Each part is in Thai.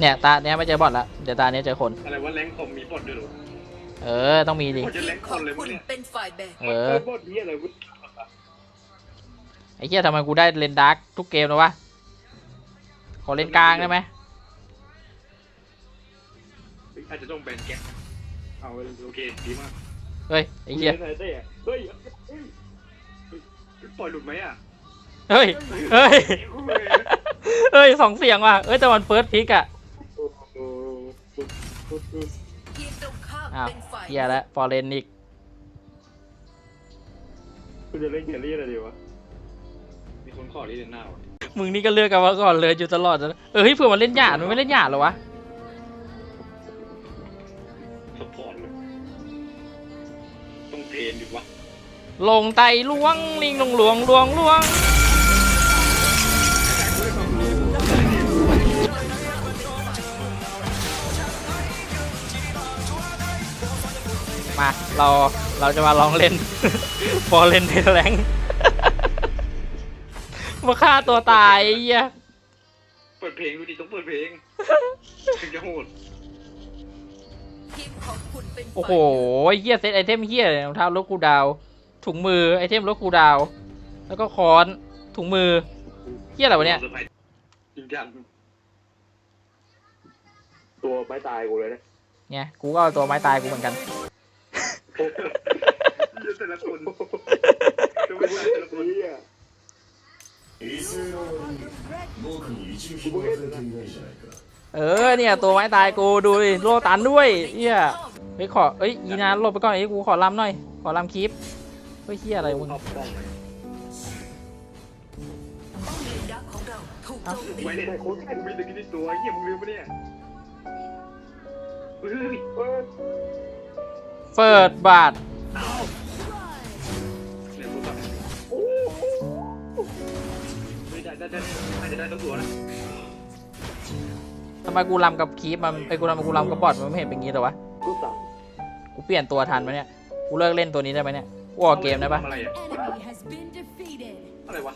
เนี่ยตาเนี้ยไม่เจอบอทละเดี๋ยวตาเนี้ยเจอคน อะไรว่าแรงคอมมีบทด้วยเหรอเออ ต้องมีดิบทจะแรงคขอองมเลยคุมั้ณงเนี่ยเป็นฝ่ายแบกเออ บทนี้อะไรวะไอ้เหี้ยทำไมกูได้เลนดาร์กทุกเกมเลยวะ ขอเลนกลางได้ไหมอาจจะต้องแบนแกะเอาโอเคดีมากเฮ้ยไอ้เหี้ยเฮ้ยเฮ้ยเฮ้ยปล่อยหลุดไหมอะเฮ้ยเฮ้ยเฮ้ยสองเสียงว่ะเอ้ยแต่มันเฟิร์สพิกอะโอ้โห ทีมตรงข้ามอ้าวเป็นฝ่ายเหี้ยแล้วฟอร์เรนอีกคุณจะเล่นแครี่อะไรดีวะ มีคนขอรีเดนหน้าวะมึงนี่ก็เลือกกันมาก่อนเลยอยู่ตลอดนะเออเฮ้ยเผื่อมันเล่นหยาดมันไม่เล่นหยาดเหรอวะสปอร์ตเลยต้องเทรนดิวะลงไตล้วงลิงลงหลวงลวงลวง เราเราจะมาลองเล่น พอเล่นในแรงมาฆ่าตัวตายไอ้เหี้ยเปิดเพลงดูดิต้องเปิดเพลงถึงจะโหดทีมของคุณเป็นฝ่ายโอ้โหไอ้เหี้ยเซตไอเทมเหี้ยเลยรองเท้าลดคูลดาวน์ถุงมือไอเทมลดคูลดาวน์แล้วก็ค้อนถุงมือเหี้ยอะไรวะเนี่ยจริงจังตัวไม่ตายกูเลยนะไงกูก็เอาตัวไม้ตายกูเหมือนกัน เออเนี่ย ตัวไม้ตายกูดูดิโลตันด้วยเอี้ยไปขอเอ้ยอีนาหลบไปก่อนไอ้กูขอลำหน่อย ขอลำคลิปเฮ้ยเฮียอะไรมึงไว้ในโค้ดกูมีตะกี้ตัวเหี้ยมึงลืมปะเนี่ย เปิดบาทต้ทำไมกูลำกับคีปมันไปกูลำกูลำกับบอดมันไม่เห็นเป็นงี้แต่วะกูเปลี่ยนตัวทันไหมเนี่ย กูเลิกเล่นตัวนี้ได้ไหมเนี่ยกูออเกมได้ปะอะไรอะไรวะ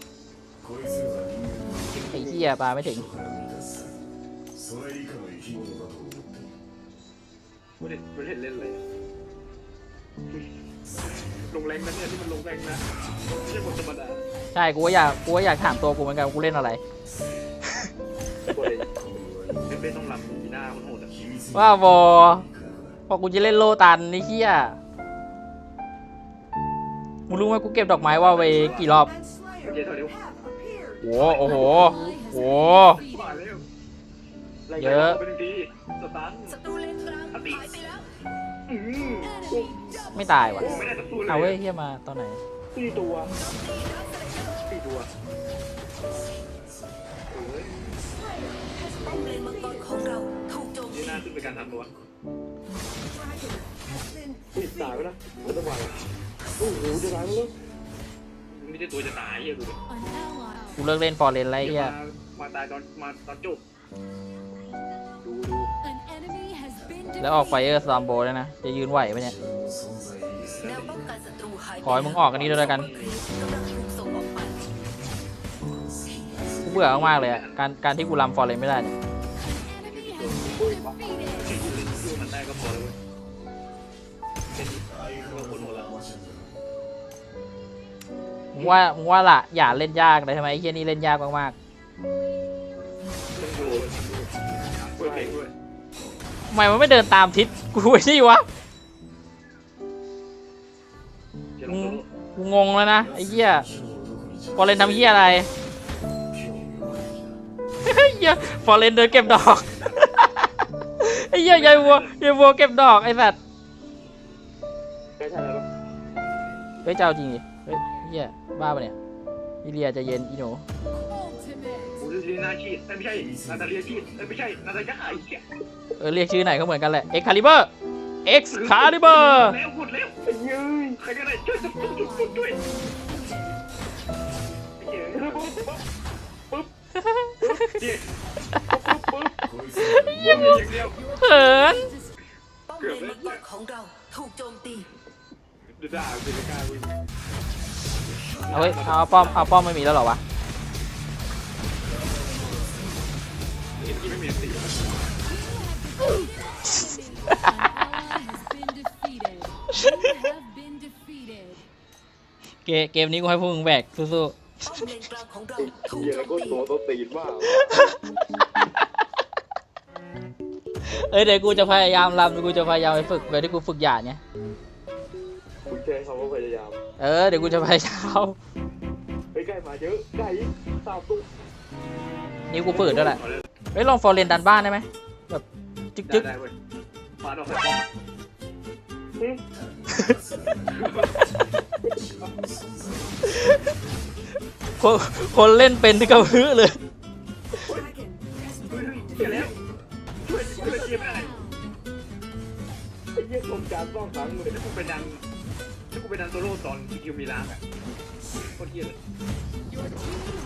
ไอ้เหี้ยปลาไม่ถึง ไม่ได้ไม่ได้เล่นเลย งแรงนะเนี่ยที่มันลงแรงนะไม่ใช่บทธรรมดาใช่กูก็อยากกูก็อยากถามตัวกูเหมือนกันกูเล่นอะไรวเลยเล่นต้องรำดีหน้ามันโหดะว่าบอพอกูจะเล่นโลตันนี่เฮียมึงรู้ไหมกูเก็บดอกไม้ว่าไปกี่รอบ เดี๋โห โอ้โห โหเยอะ ไม่ตายว่ะ โอ้ไม่ได้สักตัวเลยเอาเว้ยเฮียมาตอนไหน สี่ตัวสี่ตัวเอ้ยป้อมเลนมังกรของเราถูกโจมนี่ตีน่าขึ้นเป็นการทำตัวติดตายไปนะจะต้องวางโอ้โหจะตายแล้วไม่ใช่ตัวจะตายเหี้ยดูดิ An ally. กูเลิกเล่นฟอร์เรนไรเฮียมามาตายตอนมาตอนจบดูดู An enemy has been แล้วออกไฟ defeated. เออร์สตอมโบแล้วนะ จะยืนไหวไหมเนี่ย ขอให้มึงออกกันนี้ด้วยแล้วกันกูเบื่อมากเลยอะการการที่กูรำฟอร์เลยไม่ได้จ้ก็มึงว่ามึงว่าล่ะอย่าเล่นยากเลยทำไมไอ้เฮียนี่เล่นยากมากๆทำไมมันไม่เดินตามทิศกูไอ้นี่วะ งงแล้วนะไอ้เหี้ยฟอเรนทำเหี้ยอะไรเหี้ยฟอเรนเดินเก็บดอกไอ้เหี้ยยายวัวยายวัวเก็บดอกไอ้สัตว์ไม่ใช่แบ้วเฮ้ยเจ้าจริงดิเฮ้ยเหี้ยบ้าปะเนี่ยอีเลียจะเย็นอีโนูเรียกนาชีไม่ใช่นาตาเลียชีไม่ใช่นาตาเหี้ยเออเรียกชื่อไหนก็เหมือนกันแหละเอ็กคาลิเบอร์เอ็กคาลิเบอร์ รก็ได้ช่วยจับตุ๊กจุกตุ๊กด้วยปึ๊บนยังเหินป้อมเนเล็กของเราถูกโจมตีเอาสิกาวิ่งเอเฮ้ยเอาป้อมเอาป้อมไม่มีแล้วหรอวะไม่มีสี เกเกมนี้กูให้พวกมึงแบกสู้ป้อมเลนกลางของเราถูกเหี้ยโจแล้วมก็ตีตัวต้องตีนมากๆเอ้ยเดี๋ยวกูจะพยายามรำเดี๋ยวกูจะพยายามไปฝึกแบบที่กูฝึกหยาดเนี่ยคุณใช้คำว่าพยายามเออเดี๋ยวกูจะพยายามไปใกล้มาเยอะใกล้สาวตุ๊กนี่กูฝืนด้วยแหละเฮ้ยลองฟอร์เรนดันบ้านได้ไหมแบบจึ๊กได้จึ๊กได้เว้ยฟาดออกใส่ป้อมหึ คนคนเล่นเป็นที่กระพือเลยเฮ้ยเฮ้ยเฮ้ยแล้วช่วยช่วยเกมได้ไอ้เหี้ยโครงการต้องฟังเลยถ้ากูไปดันถ้ากูไปดันโซโล่ตอนที่คิวมีล้างอะโคตรเหี้ยเลย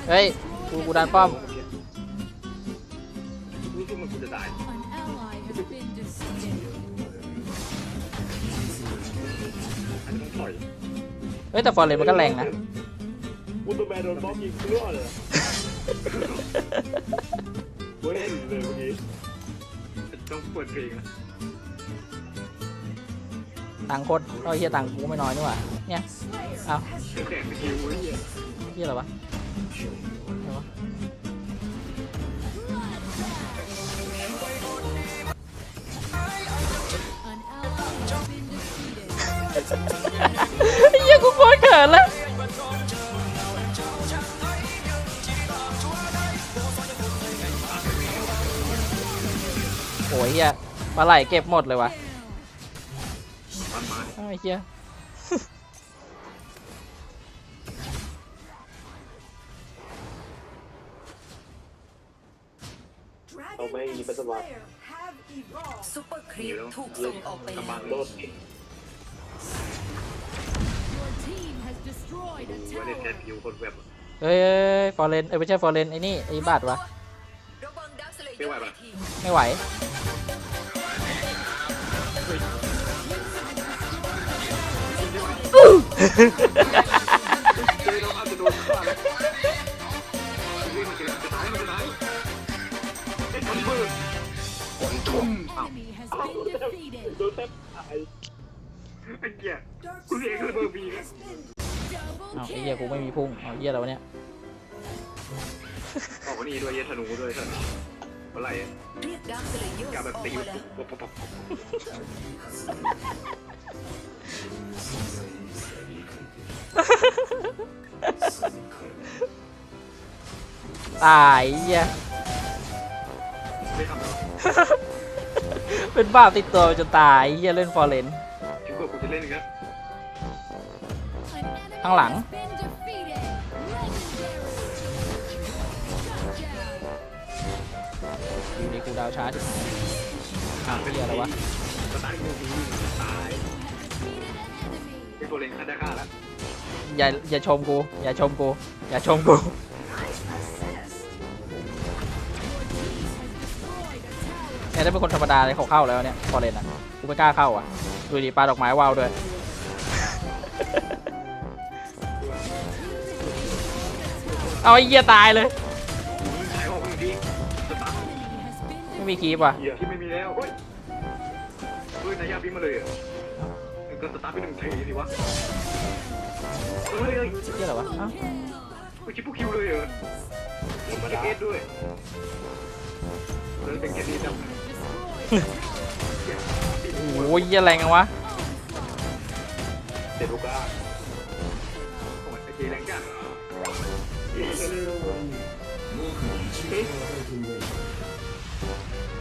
เฮ้ย กูกูดันป้อมรู้สึกมันกูจะตายอันนี้ต้องถอย เฮ้ยแต่ฟอร์เรนมันก็แรงนะอุลตร้าแมนโดนบอมยิงเพื่อเลยเว้ยเลยเมื่อกี้ต้องเปิดเพลงนะตังค์โคตรเอ้ยเฮียตังค์กูไม่น้อยนี่หว่าเนี่ยเอาแข่งสกิลเว้ยเหี้ยเฮียอะไรวะ ปลาไหลเก็บหมดเลยวะมันมาไอ้เฮียเอาไม่มีปัสสาวะซุปเปอร์ครีปถูกส่งออกไปกระแล้บังวโดดไม่ได้แทนผิวคนแบบเฮ้ยฟอร์เรนเอ้ยไม่ใช่ฟอร์เรนไอ้นี่ไอ้บาดวะระวังดักสเลเยอร์ในทีมไม่ไหวเจอเราอาจจะโดนฆ่าแล้วเฮ้ยมันจะจะตายมันจะตายไอ้คนเบิร์ดคนทุ่มอ้าว โดนแทบตายไอ้เหี้ยคุณเองก็เบอร์บีนะอ้าวไอ้เหี้ยกูไม่มีพุ่งเอาเหี้ยอะไรวะเนี่ย ออกมานี่ด้วยเยธนูด้วยท่าน เมื่อไหร่เรียกดักสเลเยอร์กาอแบบอกตีมาแล้วปุ๊บปุ๊บปุ๊บปุ๊บตายไอ้เหี้ยไม่ทำแล้วเป็นบ้าติดตัวไปจนตายไอ้เหี้ยเล่นฟอร์เรน คิดว่ากูจะเล่นอีกแล้วข้างหลัง อยู่ดีกูดาวช้าที่อ้าวเหี้ยอะไรวะจะตายกูบีตายไอ้ตัวเล็งฆ่าได้ฆ่าแล้วอย่าอย่าชมกู อย่าชมกู อย่าชมกู เนี่ยถ้าเป็นคนธรรมดาเลยเขาเข้าแล้วเนี่ยฟอร์เรนอะ กูไม่กล้าเข้าอะ ดูดิปลาดอกไม้ว่าวด้วย เอาไอ้เหี้ยตายเลยใช้ออกมึงดีจะตาย ไม่มีคีบว่ะเหี้ที่ไม่มีแล้วเฮ้ยเฮ้ยนายยาพิมมาเลยอะก็สตาร์ทไปหนึ่งทีสิวะเฮ้ยเฮ้ยเหี้อะไรวะอ้าวไปคิดพคิวเลยเหรอมันมาได้เกตด้วยเป็นแค่นี้จังโอ้ยหเไแรงจังวะเจ็ดลูกก้าโอ้เจแรงจัง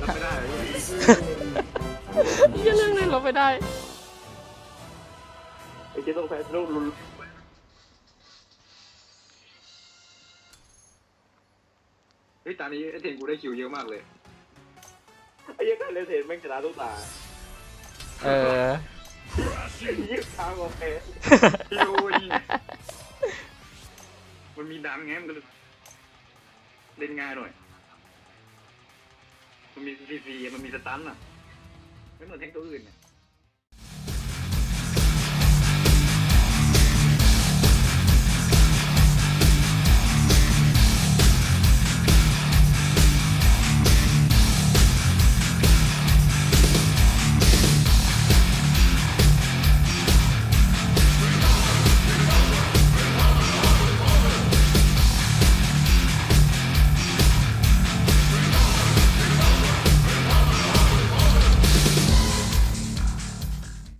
รับไม่ได้เลยเหี้ยเรื่องเล่นเราไม่ได้ ไอ้เจต้องแพ้ลูกลุนเฮ้ยตอนนี้ไอ้เทนกูได้คิวเยอะมากเลย ไอ้ยังการเล่นเทนแม่งชนะทุกตาเออยิ่งทางโอเคฮิโอ้ยมันมีดันไงมันก็เลยเล่นง่ายหน่อย มันมีซีซีมันมีสตันอะไม่เหมือนแทงตัวอื่นเนี่ย